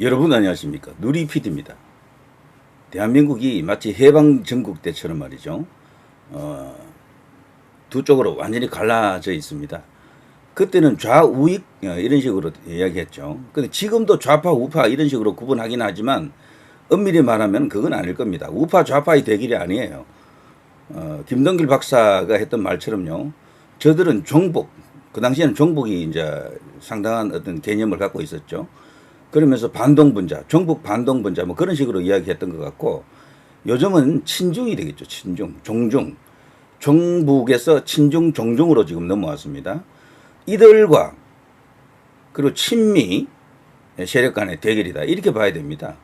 여러분 안녕하십니까 누리 PD입니다. 대한민국이 마치 해방 전국 때처럼 말이죠. 어, 두 쪽으로 완전히 갈라져 있습니다. 그때는 좌우익 어, 이런 식으로 이야기했죠. 근데 지금도 좌파 우파 이런 식으로 구분하긴 하지만 엄밀히 말하면 그건 아닐 겁니다. 우파 좌파의 대결이 아니에요. 어, 김동길 박사가 했던 말처럼요. 저들은 종북, 그 당시에는 종북이 이제 상당한 어떤 개념을 갖고 있었죠. 그러면서 반동분자, 종북 반동분자 뭐 그런 식으로 이야기했던 것 같고 요즘은 친중이 되겠죠. 친중, 종중. 종북에서 친중, 종중으로 지금 넘어왔습니다. 이들과 그리고 친미 세력 간의 대결이다. 이렇게 봐야 됩니다.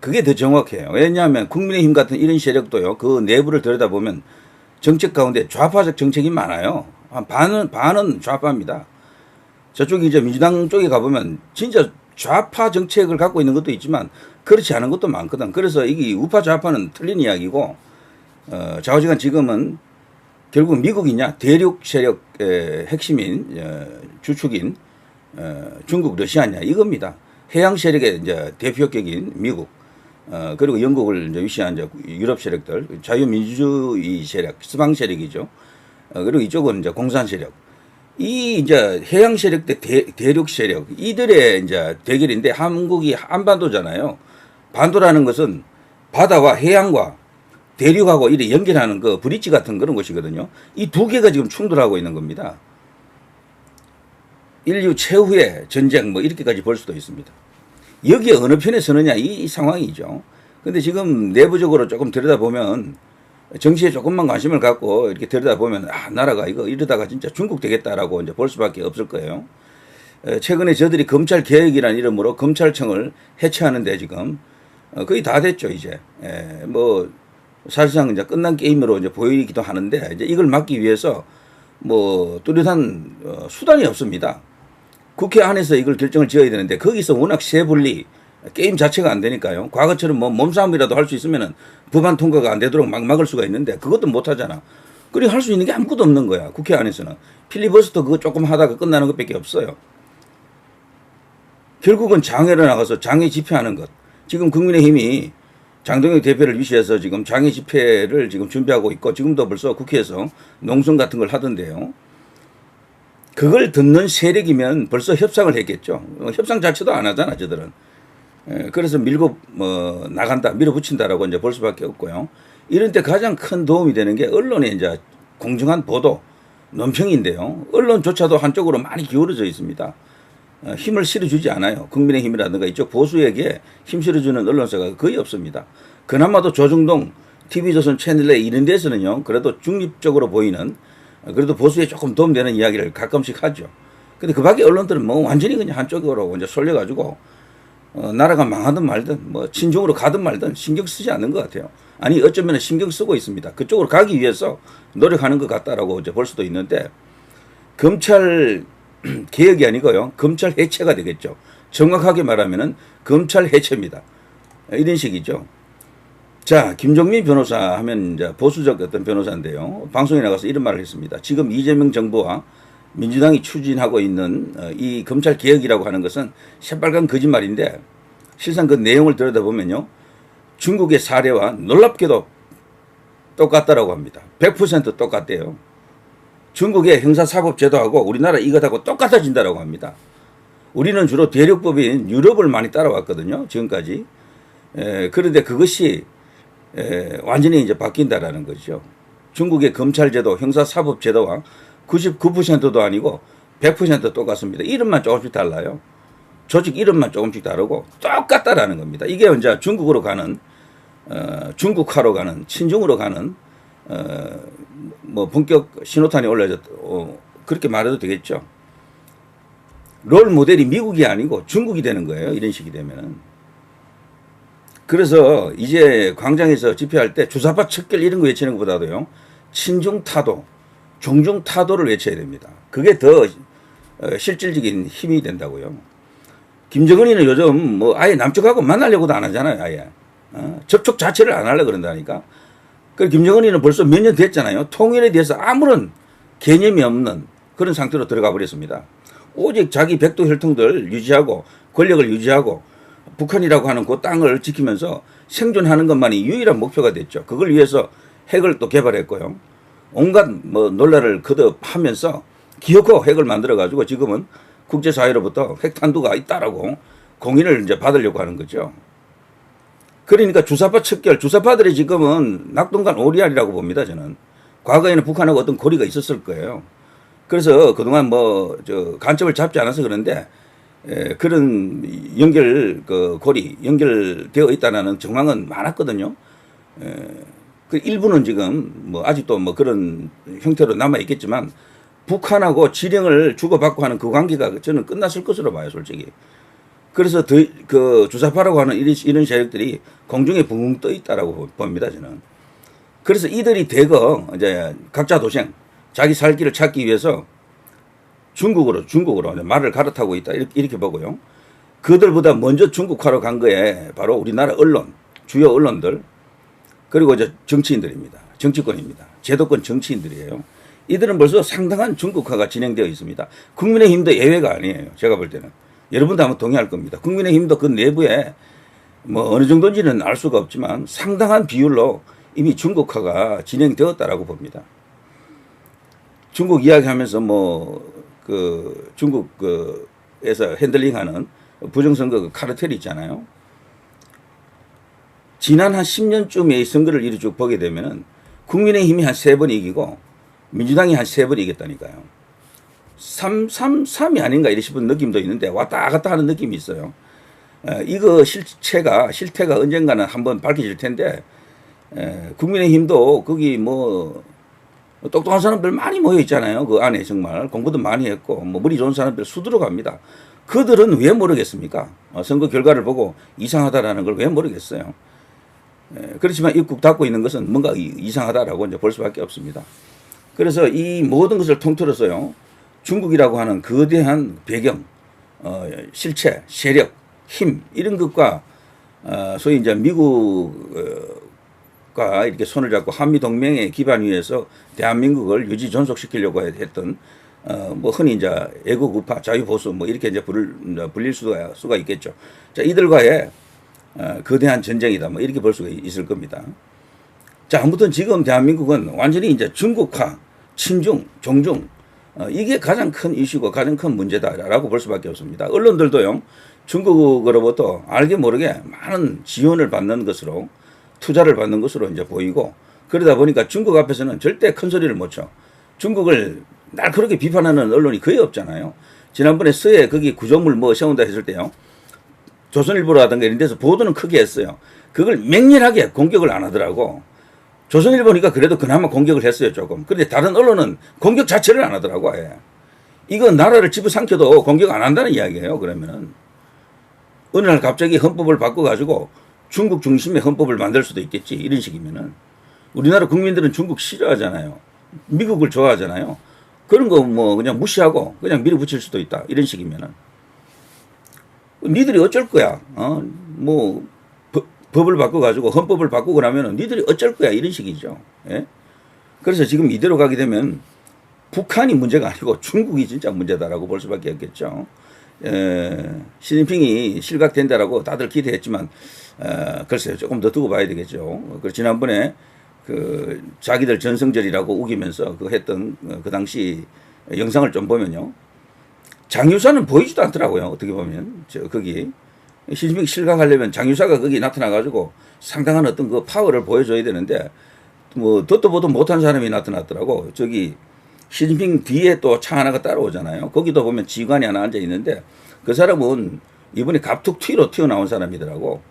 그게 더 정확해요. 왜냐하면 국민의힘 같은 이런 세력도요, 그 내부를 들여다보면 정책 가운데 좌파적 정책이 많아요. 한 반은, 반은 좌파입니다. 저쪽이 이제 민주당 쪽에 가보면 진짜 좌파 정책을 갖고 있는 것도 있지만 그렇지 않은 것도 많거든. 그래서 이게 우파 좌파는 틀린 이야기고, 어, 좌우지간 지금은 결국 미국이냐 대륙 세력의 핵심인 어, 주축인 어, 중국 러시아냐 이겁니다. 해양 세력의 이제 대표격인 미국 어, 그리고 영국을 이제 위시한 이제 유럽 세력들 자유민주주의 세력 서방 세력이죠. 어, 그리고 이쪽은 이제 공산 세력. 이 이제 해양 세력 대 대- 대륙 세력 이들의 이제 대결인데 한국이 한반도잖아요. 반도라는 것은 바다와 해양과 대륙하고 이렇게 연결하는 그 브릿지 같은 그런 것이거든요. 이 두 개가 지금 충돌하고 있는 겁니다. 인류 최후의 전쟁 뭐 이렇게까지 볼 수도 있습니다. 여기에 어느 편에 서느냐 이 상황이죠. 근데 지금 내부적으로 조금 들여다보면 정치에 조금만 관심을 갖고 이렇게 들여다보면 아 나라가 이거 이러다가 진짜 중국 되겠다라고 이제 볼 수밖에 없을 거예요. 에, 최근에 저들이 검찰 개혁이라는 이름으로 검찰청을 해체하는데 지금 어, 거의 다 됐죠 이제. 에, 뭐 사실상 이제 끝난 게임으로 이제 보이기도 하는데 이제 이걸 막기 위해서 뭐 뚜렷한 어, 수단이 없습니다. 국회 안에서 이걸 결정을 지어야 되는데 거기서 워낙 세분리 게임 자체가 안 되니까요. 과거처럼 뭐 몸싸움이라도 할 수 있으면은 법안 통과가 안 되도록 막 막을 수가 있는데 그것도 못 하잖아. 그리고 할 수 있는 게 아무것도 없는 거야. 국회 안에서는. 필리버스터 그거 조금 하다가 끝나는 것밖에 없어요. 결국은 장애를 나가서 장애 집회하는 것. 지금 국민의힘이 장동혁 대표를 위시해서 지금 장애 집회를 지금 준비하고 있고 지금도 벌써 국회에서 농성 같은 걸 하던데요. 그걸 듣는 세력이면 벌써 협상을 했겠죠. 어, 협상 자체도 안 하잖아, 저들은. 에, 그래서 밀고 뭐 나간다, 밀어붙인다라고 이제 볼 수밖에 없고요. 이런 때 가장 큰 도움이 되는 게 언론의 이제 공정한 보도, 논평인데요. 언론조차도 한쪽으로 많이 기울어져 있습니다. 어, 힘을 실어주지 않아요. 국민의힘이라든가 이쪽 보수에게 힘 실어주는 언론사가 거의 없습니다. 그나마도 조중동, TV조선 채널에 이런 데서는요, 그래도 중립적으로 보이는, 어, 그래도 보수에 조금 도움되는 이야기를 가끔씩 하죠. 근데 그 밖에 언론들은 뭐 완전히 그냥 한쪽으로 이제 쏠려가지고, 어, 나라가 망하든 말든, 뭐 친중으로 가든 말든 신경 쓰지 않는 것 같아요. 아니, 어쩌면 신경 쓰고 있습니다. 그쪽으로 가기 위해서 노력하는 것 같다라고 이제 볼 수도 있는데, 검찰 개혁이 아니고요. 검찰 해체가 되겠죠. 정확하게 말하면은 검찰 해체입니다. 이런 식이죠. 자, 김종민 변호사 하면 이제 보수적 어떤 변호사인데요. 방송에 나가서 이런 말을 했습니다. 지금 이재명 정부와 민주당이 추진하고 있는 어, 이 검찰 개혁이라고 하는 것은 새빨간 거짓말인데 실상 그 내용을 들여다보면요. 중국의 사례와 놀랍게도 똑같다라고 합니다. 100% 똑같대요. 중국의 형사사법 제도하고 우리나라 이것하고 똑같아진다라고 합니다. 우리는 주로 대륙법인 유럽을 많이 따라왔거든요. 지금까지. 에, 그런데 그것이 에, 완전히 이제 바뀐다라는 거죠. 중국의 검찰 제도, 형사사법 제도와 99%도 아니고 100% 똑같습니다. 이름만 조금씩 달라요. 조직 이름만 조금씩 다르고 똑같다라는 겁니다. 이게 이제 중국으로 가는 어, 중국화로 가는 친중으로 가는 어, 뭐 본격 신호탄이 올라졌 어, 그렇게 말해도 되겠죠. 롤 모델이 미국이 아니고 중국이 되는 거예요. 이런 식이 되면은. 그래서 이제 광장에서 집회할 때 주사파 척결 이런 거 외치는 것보다도요. 친중 타도, 종중 타도를 외쳐야 됩니다. 그게 더 어, 실질적인 힘이 된다고요. 김정은이는 요즘 뭐 아예 남쪽하고 만나려고도 안 하잖아요. 아예. 어? 접촉 자체를 안 하려고 그런다니까. 그 김정은이는 벌써 몇 년 됐잖아요. 통일에 대해서 아무런 개념이 없는 그런 상태로 들어가 버렸습니다. 오직 자기 백도 혈통들 유지하고 권력을 유지하고 북한이라고 하는 그 땅을 지키면서 생존하는 것만이 유일한 목표가 됐죠. 그걸 위해서 핵을 또 개발했고요. 온갖 뭐 논란을 거듭하면서 기어코 핵을 만들어 가지고 지금은 국제사회로부터 핵탄두가 있다라고 공인을 이제 받으려고 하는 거죠. 그러니까 주사파 척결, 주사파들이 지금은 낙동강 오리알이라고 봅니다, 저는. 과거에는 북한하고 어떤 고리가 있었을 거예요. 그래서 그동안 뭐, 저, 간첩을 잡지 않아서 그런데, 에, 그런 연결, 그, 고리, 연결되어 있다는 정황은 많았거든요. 에, 그 일부는 지금 뭐 아직도 뭐 그런 형태로 남아 있겠지만 북한하고 지령을 주고받고 하는 그 관계가 저는 끝났을 것으로 봐요, 솔직히. 그래서 더, 그 주사파라고 하는 이런, 이런 세력들이 공중에 붕붕 떠 있다라고 봅니다, 저는. 그래서 이들이 대거 이제 각자 도생, 자기 살 길을 찾기 위해서 중국으로, 중국으로 말을 갈아타고 있다, 이렇게, 이렇게 보고요. 그들보다 먼저 중국화로 간 거에 바로 우리나라 언론, 주요 언론들, 그리고 이제 정치인들입니다. 정치권입니다. 제도권 정치인들이에요. 이들은 벌써 상당한 중국화가 진행되어 있습니다. 국민의힘도 예외가 아니에요. 제가 볼 때는. 여러분도 아마 동의할 겁니다. 국민의힘도 그 내부에 뭐 어느 정도인지는 알 수가 없지만 상당한 비율로 이미 중국화가 진행되었다라고 봅니다. 중국 이야기하면서 뭐 그 중국 그에서 핸들링하는 부정선거 그 카르텔이 있잖아요. 지난 한 10년쯤의 선거를 이리 쭉 보게 되면은 국민의힘이 한 세 번 이기고 민주당이 한 세 번 이겼다니까요. 3, 3, 3이 아닌가 이래 싶은 느낌도 있는데 왔다 갔다 하는 느낌이 있어요. 에, 이거 실체가, 실태가 언젠가는 한번 밝혀질 텐데, 에, 국민의힘도 거기 뭐, 똑똑한 사람들 많이 모여 있잖아요. 그 안에 정말 공부도 많이 했고, 뭐 머리 좋은 사람들 수두룩 합니다. 그들은 왜 모르겠습니까? 어, 선거 결과를 보고 이상하다라는 걸 왜 모르겠어요. 에, 그렇지만 입국 닫고 있는 것은 뭔가 이- 이상하다라고 이제 볼 수밖에 없습니다. 그래서 이 모든 것을 통틀어서요, 중국이라고 하는 거대한 배경, 어, 실체, 세력, 힘 이런 것과 어, 소위 이제 미국과 이렇게 손을 잡고 한미 동맹의 기반 위에서 대한민국을 유지 존속시키려고 했던 어, 뭐 흔히 이제 애국 우파, 자유 보수 뭐 이렇게 이제 부를, 불릴 수가, 수가 있겠죠. 자 이들과의 어, 거대한 전쟁이다 뭐 이렇게 볼 수가 있을 겁니다. 자, 아무튼 지금 대한민국은 완전히 이제 중국화, 친중, 종중, 어, 이게 가장 큰 이슈고 가장 큰 문제다라고 볼 수밖에 없습니다. 언론들도요, 중국으로부터 알게 모르게 많은 지원을 받는 것으로 투자를 받는 것으로 이제 보이고 그러다 보니까 중국 앞에서는 절대 큰 소리를 못 쳐. 중국을 날카롭게 비판하는 언론이 거의 없잖아요. 지난번에 서해 거기 구조물 뭐 세운다 했을 때요. 조선일보라든가 이런 데서 보도는 크게 했어요. 그걸 맹렬하게 공격을 안 하더라고. 조선일보니까 그래도 그나마 공격을 했어요, 조금. 그런데 다른 언론은 공격 자체를 안 하더라고, 아예. 이거 나라를 집어삼켜도 공격 안 한다는 이야기예요, 그러면은. 어느 날 갑자기 헌법을 바꿔가지고 중국 중심의 헌법을 만들 수도 있겠지, 이런 식이면은. 우리나라 국민들은 중국 싫어하잖아요. 미국을 좋아하잖아요. 그런 거 뭐 그냥 무시하고 그냥 밀어붙일 수도 있다, 이런 식이면은. 니들이 어쩔 거야, 어? 뭐, 법- 법을 바꿔가지고 헌법을 바꾸고 나면은 니들이 어쩔 거야 이런 식이죠. 예? 그래서 지금 이대로 가게 되면 북한이 문제가 아니고 중국이 진짜 문제다라고 볼 수밖에 없겠죠. 에, 시진핑이 실각된다라고 다들 기대했지만 에, 글쎄요 조금 더 두고 봐야 되겠죠. 그 지난번에 그 자기들 전성절이라고 우기면서 그 했던 어, 그 당시 영상을 좀 보면요. 장유사는 보이지도 않더라고요. 어떻게 보면 저 거기 시진핑 실각하려면 장유사가 거기 나타나가지고 상당한 어떤 그 파워를 보여줘야 되는데 뭐 듣도 보도 못한 사람이 나타났더라고. 저기 시진핑 뒤에 또 차 하나가 따라오잖아요. 거기도 보면 지관이 하나 앉아 있는데 그 사람은 이번에 갑툭 튀로 튀어나온 사람이더라고.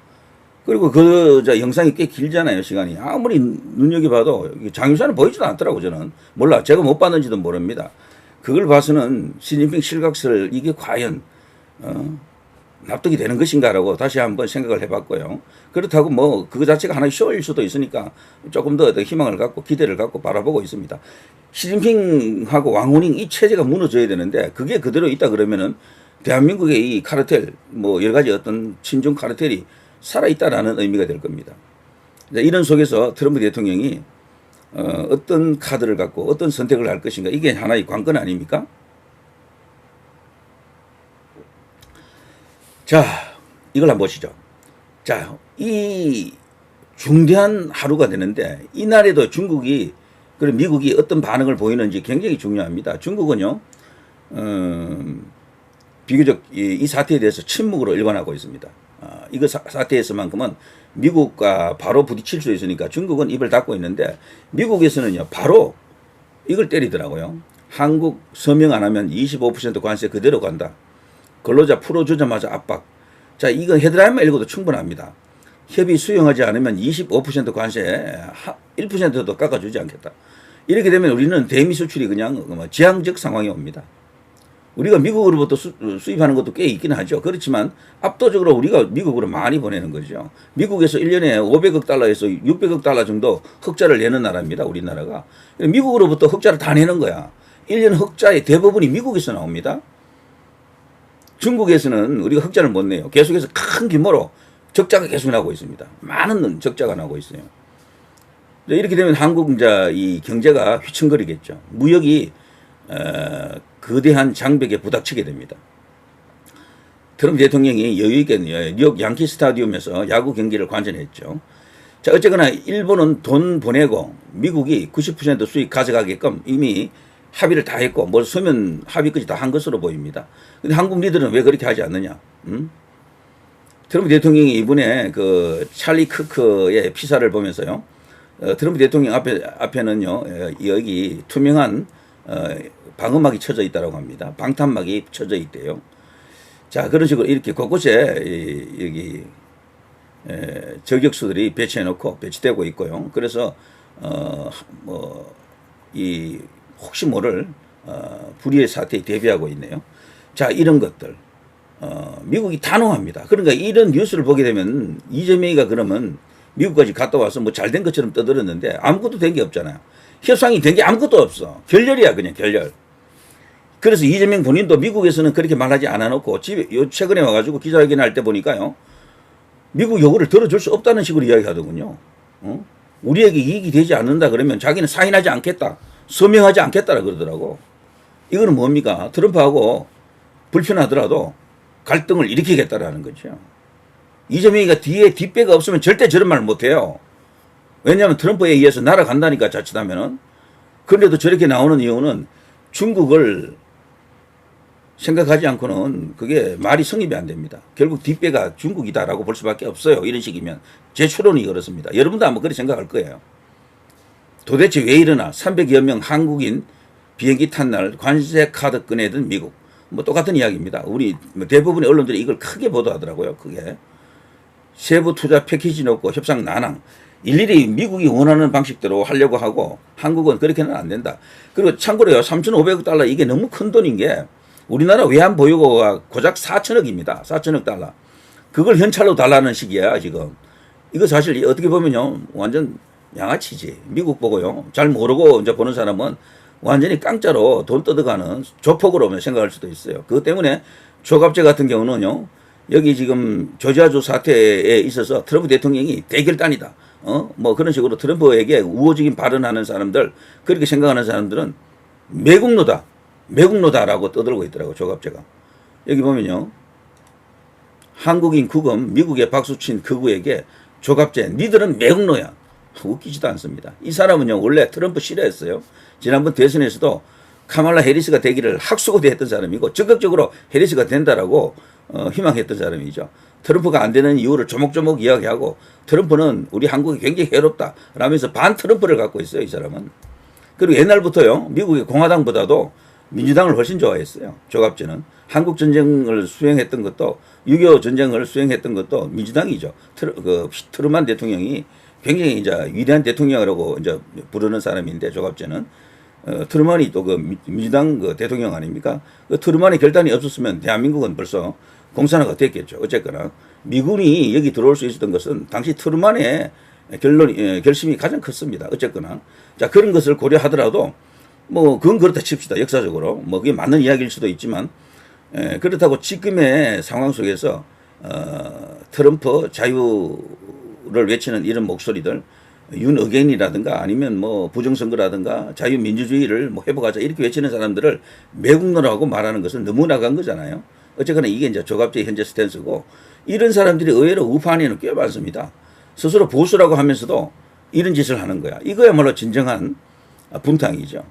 그리고 그 저 영상이 꽤 길잖아요 시간이 아무리 눈여겨봐도 장유사는 보이지도 않더라고 저는 몰라 제가 못 봤는지도 모릅니다. 그걸 봐서는 시진핑 실각설 이게 과연 어, 납득이 되는 것인가라고 다시 한번 생각을 해봤고요. 그렇다고 뭐 그거 자체가 하나의 쇼일 수도 있으니까 조금 더 희망을 갖고 기대를 갖고 바라보고 있습니다. 시진핑하고 왕후닝 이 체제가 무너져야 되는데 그게 그대로 있다 그러면은 대한민국의 이 카르텔 뭐 여러 가지 어떤 친중 카르텔이 살아 있다라는 의미가 될 겁니다. 이런 속에서 트럼프 대통령이 어, 어떤 카드를 갖고 어떤 선택을 할 것인가 이게 하나의 관건 아닙니까? 자, 이걸 한번 보시죠. 자, 이 중대한 하루가 되는데 이날에도 중국이 그리고 미국이 어떤 반응을 보이는지 굉장히 중요합니다. 중국은요, 음, 비교적 이, 이 사태에 대해서 침묵으로 일관하고 있습니다. 아, 이거 사, 사태에서만큼은 미국과 바로 부딪힐 수 있으니까 중국은 입을 닫고 있는데 미국에서는요 바로 이걸 때리더라고요. 한국 서명 안 하면 25% 관세 그대로 간다. 근로자 풀어주자마자 압박. 자 이건 헤드라인만 읽어도 충분합니다. 협의 수용하지 않으면 25% 관세 1%도 깎아주지 않겠다. 이렇게 되면 우리는 대미 수출이 그냥 뭐 지향적 상황이 옵니다. 우리가 미국으로부터 수, 수입하는 것도 꽤 있긴 하죠. 그렇지만 압도적으로 우리가 미국으로 많이 보내는 거죠. 미국에서 1년에 500억 달러에서 600억 달러 정도 흑자를 내는 나라입니다. 우리나라가. 미국으로부터 흑자를 다 내는 거야. 1년 흑자의 대부분이 미국에서 나옵니다. 중국에서는 우리가 흑자를 못 내요. 계속해서 큰 규모로 적자가 계속 나고 있습니다. 많은 적자가 나고 있어요. 이렇게 되면 한국 이제 이 경제가 휘청거리겠죠. 무역이 어, 거대한 장벽에 부닥치게 됩니다. 트럼프 대통령이 여유있게 뉴욕 양키 스타디움에서 야구 경기를 관전했죠. 자, 어쨌거나 일본은 돈 보내고 미국이 90% 수익 가져가게끔 이미 합의를 다 했고, 뭐 서면 합의까지 다 한 것으로 보입니다. 근데 한국 리더는 왜 그렇게 하지 않느냐? 음? 트럼프 대통령이 이번에 그 찰리 크크의 피사를 보면서요. 어, 트럼프 대통령 앞에, 앞에는요, 어, 여기 투명한 어, 방음막이 쳐져 있다고 합니다. 방탄막이 쳐져 있대요. 자, 그런 식으로 이렇게 곳곳에 이, 여기 에, 저격수들이 배치해 놓고 배치되고 있고요. 그래서 어, 뭐, 이, 혹시 모를, 어, 불의의 사태에 대비하고 있네요. 자, 이런 것들. 어, 미국이 단호합니다. 그러니까 이런 뉴스를 보게 되면 이재명이가 그러면 미국까지 갔다 와서 뭐 잘 된 것처럼 떠들었는데 아무것도 된 게 없잖아요. 협상이 된 게 아무것도 없어. 결렬이야, 그냥 결렬. 그래서 이재명 본인도 미국에서는 그렇게 말하지 않아 놓고 집에 요 최근에 와가지고 기자회견 할 때 보니까요. 미국 요구를 들어줄 수 없다는 식으로 이야기하더군요. 어? 우리에게 이익이 되지 않는다 그러면 자기는 사인하지 않겠다. 서명하지 않겠다라 그러더라고. 이거는 뭡니까? 트럼프하고 불편하더라도 갈등을 일으키겠다라는 거죠. 이재명이가 뒤에 뒷배가 없으면 절대 저런 말 못해요. 왜냐하면 트럼프에 의해서 날아간다니까 자칫하면은. 그런데도 저렇게 나오는 이유는 중국을 생각하지 않고는 그게 말이 성립이 안 됩니다. 결국 뒷배가 중국이다라고 볼 수밖에 없어요. 이런 식이면. 제 추론이 그렇습니다. 여러분도 아마 그렇게 생각할 거예요. 도대체 왜 이러나 300여 명 한국인 비행기 탄 날 관세 카드 꺼내든 미국. 뭐 똑같은 이야기입니다. 우리 뭐 대부분의 언론들이 이걸 크게 보도하더라고요. 그게. 세부 투자 패키지 넣고 협상 난항. 일일이 미국이 원하는 방식대로 하려고 하고 한국은 그렇게는 안 된다. 그리고 참고로요. 3,500억 달러 이게 너무 큰 돈인 게 우리나라 외환 보유고가 고작 4천억입니다. 4천억 달러. 그걸 현찰로 달라는 식이야, 지금. 이거 사실 어떻게 보면요. 완전 양아치지. 미국 보고요. 잘 모르고 이제 보는 사람은 완전히 깡짜로 돈 뜯어가는 조폭으로 생각할 수도 있어요. 그것 때문에 조갑제 같은 경우는요. 여기 지금 조지아주 사태에 있어서 트럼프 대통령이 대결단이다. 어? 뭐 그런 식으로 트럼프에게 우호적인 발언하는 사람들, 그렇게 생각하는 사람들은 매국노다. 매국노다라고 떠들고 있더라고, 조갑제가. 여기 보면요. 한국인 구금, 미국의 박수친 극우에게 조갑제, 니들은 매국노야. 웃기지도 않습니다. 이 사람은요, 원래 트럼프 싫어했어요. 지난번 대선에서도 카말라 해리스가 되기를 학수고대 했던 사람이고, 적극적으로 해리스가 된다라고 어, 희망했던 사람이죠. 트럼프가 안 되는 이유를 조목조목 이야기하고, 트럼프는 우리 한국이 굉장히 해롭다. 라면서 반 트럼프를 갖고 있어요, 이 사람은. 그리고 옛날부터요, 미국의 공화당보다도 민주당을 훨씬 좋아했어요. 조갑제는. 한국 전쟁을 수행했던 것도, 6.25 전쟁을 수행했던 것도 민주당이죠. 트루, 그, 트루만 대통령이 굉장히 이제 위대한 대통령이라고 이제 부르는 사람인데, 조갑제는. 어, 트루만이 또 그 민주당 그 대통령 아닙니까? 그 트루만의 결단이 없었으면 대한민국은 벌써 공산화가 됐겠죠. 어쨌거나 미군이 여기 들어올 수 있었던 것은 당시 트루만의 결론 예, 결심이 가장 컸습니다. 어쨌거나 자 그런 것을 고려하더라도 뭐 그건 그렇다 칩시다. 역사적으로 뭐 그게 맞는 이야기일 수도 있지만 에, 그렇다고 지금의 상황 속에서 어, 트럼프 자유를 외치는 이런 목소리들 윤의견이라든가 아니면 뭐 부정선거라든가 자유민주주의를 뭐 회복하자 이렇게 외치는 사람들을 매국노라고 말하는 것은 너무 나간 거잖아요. 어쨌거나 이게 이제 조갑제의 현재 스탠스고 이런 사람들이 의외로 우파 안에는 꽤 많습니다. 스스로 보수라고 하면서도 이런 짓을 하는 거야. 이거야말로 진정한 분탕이죠.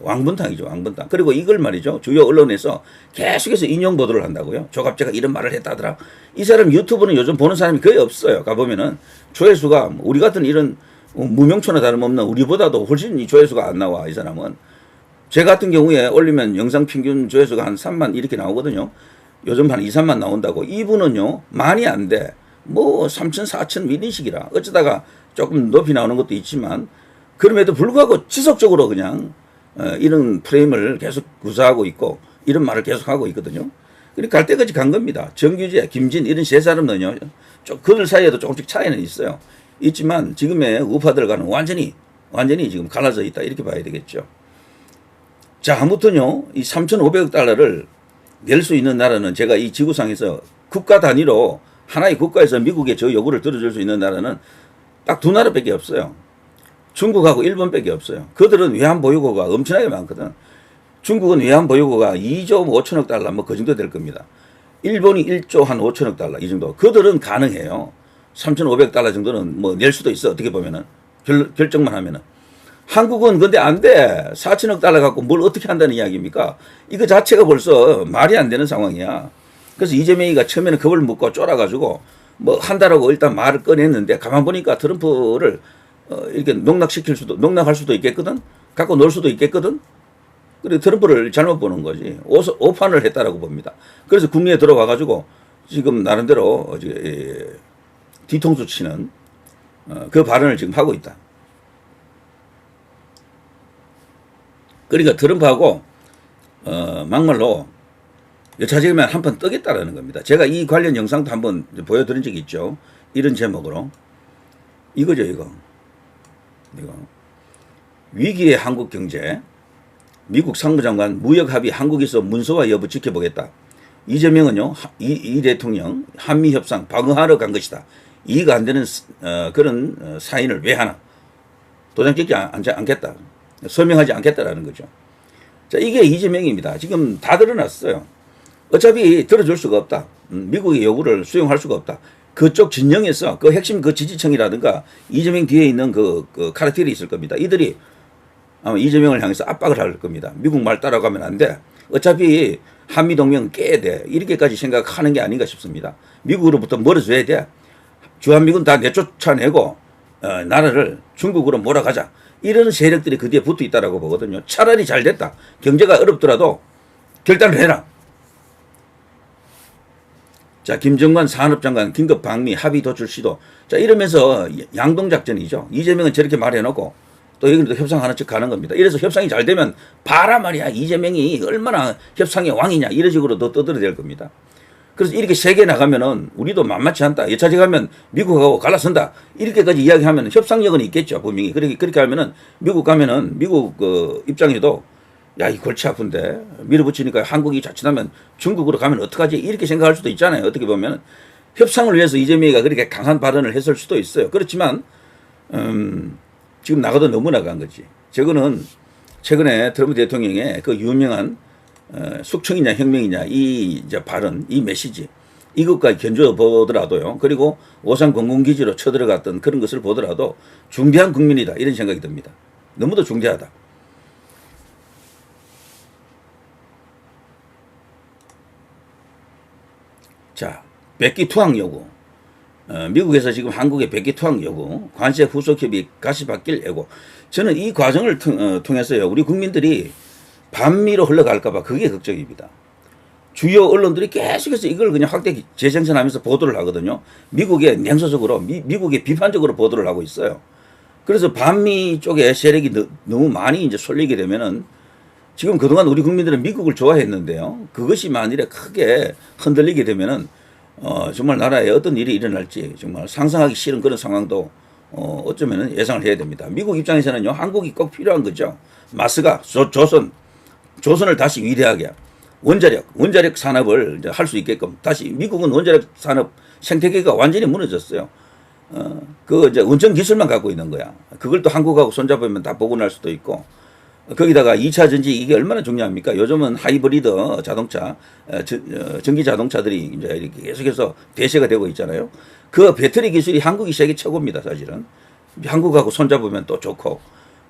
왕분탕이죠, 왕분탕. 그리고 이걸 말이죠. 주요 언론에서 계속해서 인용 보도를 한다고요. 조갑제가 이런 말을 했다더라. 이 사람 유튜브는 요즘 보는 사람이 거의 없어요. 가보면은 조회수가 우리 같은 이런 무명초나 다름없는 우리보다도 훨씬 이 조회수가 안 나와, 이 사람은. 제 같은 경우에 올리면 영상 평균 조회수가 한 3만 이렇게 나오거든요. 요즘 한 2, 3만 나온다고. 이분은요, 많이 안 돼. 뭐 3천, 4천 미리씩이라. 어쩌다가 조금 높이 나오는 것도 있지만, 그럼에도 불구하고 지속적으로 그냥 어, 이런 프레임을 계속 구사하고 있고, 이런 말을 계속 하고 있거든요. 그러니까 갈 때까지 간 겁니다. 정규재, 김진 이런 세 사람은요, 좀 그들 사이에도 조금씩 차이는 있어요. 있지만 지금의 우파들과는 완전히 완전히 지금 갈라져 있다 이렇게 봐야 되겠죠. 자, 아무튼요, 이 3,500억 달러를 낼 수 있는 나라는 제가 이 지구상에서 국가 단위로 하나의 국가에서 미국의 저 요구를 들어줄 수 있는 나라는 딱 두 나라밖에 없어요. 중국하고 일본밖에 없어요. 그들은 외환 보유고가 엄청나게 많거든. 중국은 외환 보유고가 2조 5천억 달러 뭐 그 정도 될 겁니다. 일본이 1조 한 5천억 달러 이 정도. 그들은 가능해요. 3,500달러 정도는 뭐 낼 수도 있어. 어떻게 보면은 결, 결정만 하면은. 한국은 근데 안 돼. 4천억 달러 갖고 뭘 어떻게 한다는 이야기입니까? 이거 자체가 벌써 말이 안 되는 상황이야. 그래서 이재명이가 처음에는 겁을 먹고 쫄아가지고 뭐 한다라고 일단 말을 꺼냈는데 가만 보니까 트럼프를 어, 이렇게 농락시킬 수도, 농락할 수도 있겠거든? 갖고 놀 수도 있겠거든? 그리고 트럼프를 잘못 보는 거지. 오, 오판을 했다라고 봅니다. 그래서 국내에 들어와가지고 지금 나름대로 예, 뒤통수 치는 어, 그 발언을 지금 하고 있다. 그러니까 트럼프하고 어, 막말로 여차지면 한번 뜨겠다라는 겁니다. 제가 이 관련 영상도 한번 보여드린 적이 있죠. 이런 제목으로 이거죠, 이거. 이거 위기의 한국 경제. 미국 상무장관 무역 합의 한국에서 문서화 여부 지켜보겠다. 이재명은요, 이, 이 대통령 한미 협상 방어하러 간 것이다. 이해가 안 되는 어, 그런 어, 사인을 왜 하나? 도장 찍지 않, 않 겠다. 서명하지 않겠다라는 거죠. 자, 이게 이재명입니다. 지금 다 드러났어요. 어차피 들어줄 수가 없다. 음, 미국의 요구를 수용할 수가 없다. 그쪽 진영에서 그 핵심 그 지지층이라든가 이재명 뒤에 있는 그, 그 카르텔이 있을 겁니다. 이들이 아마 이재명을 향해서 압박을 할 겁니다. 미국 말 따라가면 안 돼. 어차피 한미 동맹 깨야 돼. 이렇게까지 생각하는 게 아닌가 싶습니다. 미국으로부터 멀어져야 돼. 주한미군 다 내쫓아내고 어, 나라를 중국으로 몰아가자. 이런 세력들이 그 뒤에 붙어 있다라고 보거든요. 차라리 잘 됐다. 경제가 어렵더라도 결단을 해라. 자, 김정관 산업장관 긴급 방미 합의 도출 시도. 자, 이러면서 양동작전이죠. 이재명은 저렇게 말해놓고 또 여기도 협상하는 척 가는 겁니다. 이래서 협상이 잘 되면 봐라 말이야. 이재명이 얼마나 협상의 왕이냐. 이런 식으로 더 떠들어댈 겁니다. 그래서 이렇게 세게 나가면은 우리도 만만치 않다. 여차지 가면 미국하고 갈라선다. 이렇게까지 이야기하면 협상력은 있겠죠. 분명히. 그렇게, 그렇게 하면은 미국 가면은 미국 그 입장에도 야, 이 골치 아픈데 밀어붙이니까 한국이 자칫하면 중국으로 가면 어떡하지? 이렇게 생각할 수도 있잖아요. 어떻게 보면 협상을 위해서 이재명이가 그렇게 강한 발언을 했을 수도 있어요. 그렇지만 음, 지금 나가도 너무 나간 거지. 저거는 최근에 트럼프 대통령의 그 유명한 어, 숙청이냐 혁명이냐 이 이제 발언, 이 메시지 이것까지 견줘 보더라도요. 그리고 오산 공군기지로 쳐들어갔던 그런 것을 보더라도 중대한 국민이다 이런 생각이 듭니다. 너무도 중대하다. 자, 백기 투항 요구. 어, 미국에서 지금 한국의 백기 투항 요구, 관세 후속 협의 가시 바뀔 예고. 저는 이 과정을 통, 어, 통해서요, 우리 국민들이 반미로 흘러갈까봐 그게 걱정입니다. 주요 언론들이 계속해서 이걸 그냥 확대 재생산하면서 보도를 하거든요. 미국의 냉소적으로, 미, 미국의 비판적으로 보도를 하고 있어요. 그래서 반미 쪽에 세력이 너, 너무 많이 이제 쏠리게 되면은 지금 그동안 우리 국민들은 미국을 좋아했는데요. 그것이 만일에 크게 흔들리게 되면은 어, 정말 나라에 어떤 일이 일어날지 정말 상상하기 싫은 그런 상황도 어, 어쩌면 예상을 해야 됩니다. 미국 입장에서는요, 한국이 꼭 필요한 거죠. 마스가 조, 조선, 조선을 다시 위대하게 원자력, 원자력 산업을 할 수 있게끔 다시 미국은 원자력 산업 생태계가 완전히 무너졌어요. 어, 그 이제 원전 기술만 갖고 있는 거야. 그걸 또 한국하고 손잡으면 다 복원할 수도 있고 거기다가 2차 전지 이게 얼마나 중요합니까? 요즘은 하이브리드 자동차, 어, 저- 어, 전기 자동차들이 이제 이렇게 계속해서 대세가 되고 있잖아요. 그 배터리 기술이 한국이 세계 최고입니다, 사실은. 한국하고 손잡으면 또 좋고.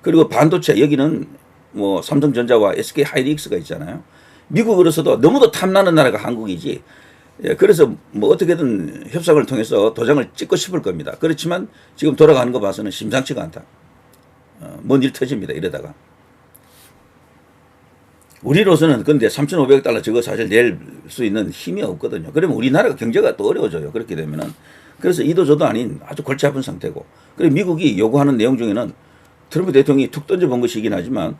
그리고 반도체, 여기는 뭐 삼성전자와 SK 하이닉스가 있잖아요. 미국으로서도 너무도 탐나는 나라가 한국이지. 예, 그래서 뭐 어떻게든 협상을 통해서 도장을 찍고 싶을 겁니다. 그렇지만 지금 돌아가는 거 봐서는 심상치가 않다. 어, 뭔일 터집니다, 이러다가. 우리로서는 근데 3,500달러 저거 사실 낼 수 있는 힘이 없거든요. 그러면 우리나라가 경제가 또 어려워져요. 그렇게 되면은. 그래서 이도 저도 아닌 아주 골치 아픈 상태고. 그리고 미국이 요구하는 내용 중에는 트럼프 대통령이 툭 던져본 것이긴 하지만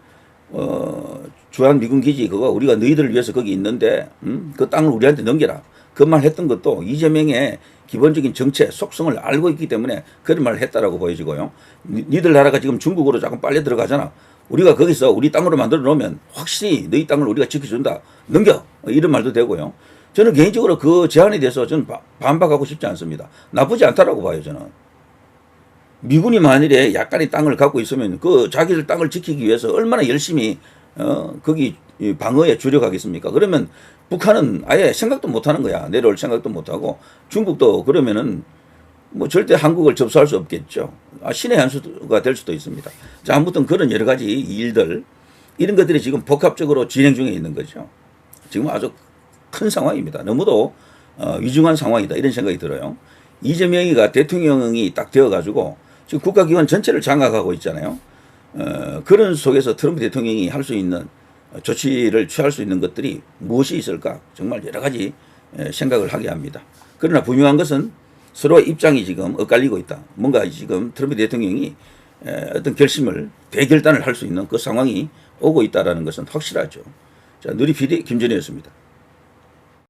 어, 주한 미군 기지 그거 우리가 너희들을 위해서 거기 있는데 음? 그 땅을 우리한테 넘겨라. 그 말 했던 것도 이재명의 기본적인 정체 속성을 알고 있기 때문에 그런 말을 했다라고 보여지고요. 니- 니들 나라가 지금 중국으로 조금 빨려 들어가잖아. 우리가 거기서 우리 땅으로 만들어 놓으면 확실히 너희 땅을 우리가 지켜준다. 넘겨. 이런 말도 되고요. 저는 개인적으로 그 제안에 대해서 저는 바- 반박하고 싶지 않습니다. 나쁘지 않다라고 봐요, 저는. 미군이 만일에 약간의 땅을 갖고 있으면 그 자기들 땅을 지키기 위해서 얼마나 열심히 어 거기 이 방어에 주력하겠습니까? 그러면 북한은 아예 생각도 못 하는 거야. 내려올 생각도 못 하고 중국도 그러면은 뭐 절대 한국을 접수할 수 없겠죠. 아, 신의 한 수가 될 수도 있습니다. 자, 아무튼 그런 여러 가지 일들 이런 것들이 지금 복합적으로 진행 중에 있는 거죠. 지금 아주 큰 상황입니다. 너무도 어, 위중한 상황이다 이런 생각이 들어요. 이재명이가 대통령이 딱 되어가지고 지금 국가기관 전체를 장악하고 있잖아요. 어, 그런 속에서 트럼프 대통령이 할 수 있는 조치를 취할 수 있는 것들이 무엇이 있을까 정말 여러 가지 에, 생각을 하게 합니다. 그러나 분명한 것은 서로의 입장이 지금 엇갈리고 있다. 뭔가 지금 트럼프 대통령이 에, 어떤 결심을 대결단을 할 수 있는 그 상황이 오고 있다라는 것은 확실하죠. 자, 누리 PD 김준혜였습니다.